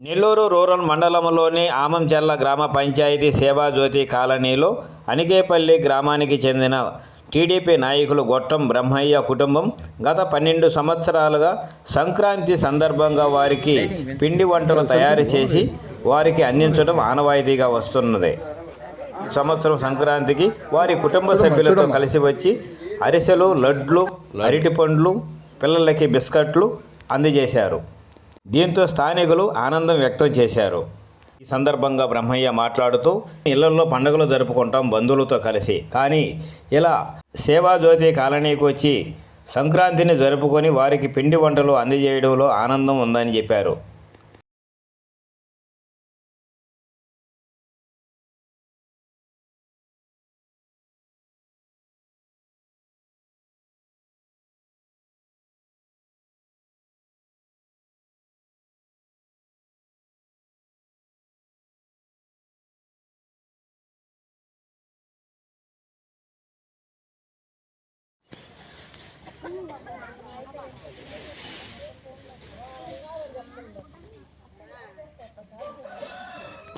Nellore rural మండలంలోని ఆమంచెల్ల గ్రామ పంచాయతీ సేవాజ్యోతి కాలనీలో అనికేపల్లి గ్రామానికి చెందిన టీడీపీ నాయకులు గొట్టం బ్రహ్మయ్య కుటుంబం గత పన్నెండు సంవత్సరాలుగా సంక్రాంతి సందర్భంగా వారికి పిండి వంటలు తయారు చేసి వారికి అందించడం ఆనవాయితీగా వస్తున్నది. సంవత్సరం సంక్రాంతికి వారి కుటుంబ సభ్యులతో కలిసి వచ్చి అరిసెలు లడ్లు అరటి పండ్లు పిల్లలకి బిస్కట్లు అందజేశారు. దీంతో స్థానికులు ఆనందం వ్యక్తం చేశారు. ఈ సందర్భంగా బ్రహ్మయ్య మాట్లాడుతూ ఇళ్ళలో పండుగలు జరుపుకుంటాం బంధువులతో కలిసి. కానీ ఇలా సేవాజ్యోతి కాలనీకి వచ్చి సంక్రాంతిని జరుపుకొని వారికి పిండి వంటలు అందజేయడంలో ఆనందం ఉందని చెప్పారు.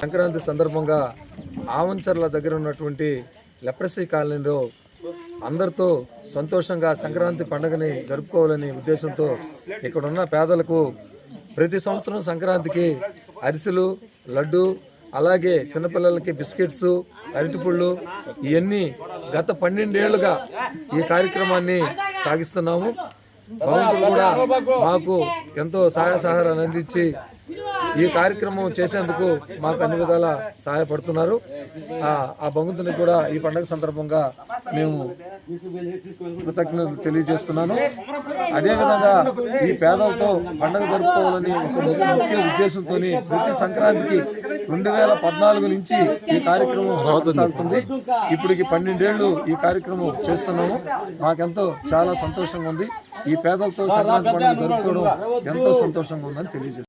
సంక్రాంతి సందర్భంగా ఆవంచర్ల దగ్గర ఉన్నటువంటి లెప్రసీ కాలనీలో అందరితో సంతోషంగా సంక్రాంతి పండుగని జరుపుకోవాలనే ఉద్దేశంతో ఇక్కడ ఉన్న పేదలకు ప్రతి సంవత్సరం సంక్రాంతికి అరిసెలు లడ్డు అలాగే చిన్నపిల్లలకి బిస్కెట్స్ అరటిపళ్ళు ఇవన్నీ గత పన్నెండేళ్ళుగా ఈ కార్యక్రమాన్ని సాగిస్తున్నాము. భగవంతుడు కూడా మాకు ఎంతో సహాయ సహకారాలు అందించి ఈ కార్యక్రమం చేసేందుకు మాకు అన్ని విధాల సహాయపడుతున్నారు. ఆ ఆ భగవంతునికి కూడా ఈ పండుగ సందర్భంగా మేము కృతజ్ఞతలు తెలియజేస్తున్నాను. అదేవిధంగా ఈ పేదలతో పండుగ జరుపుకోవాలని ఒక ముఖ్య ఉద్దేశంతో ప్రతి సంక్రాంతికి రెండు వేల పద్నాలుగు నుంచి ఈ కార్యక్రమం సాగుతుంది ఇప్పటికి పన్నెండేళ్ళు ఈ కార్యక్రమం చేస్తున్నాము. మాకెంతో చాలా సంతోషంగా ఉంది. ఈ పేదలతో సంక్రాంతి పండుగ జరుపుకోవడం ఎంతో సంతోషంగా ఉందని తెలియజేస్తాను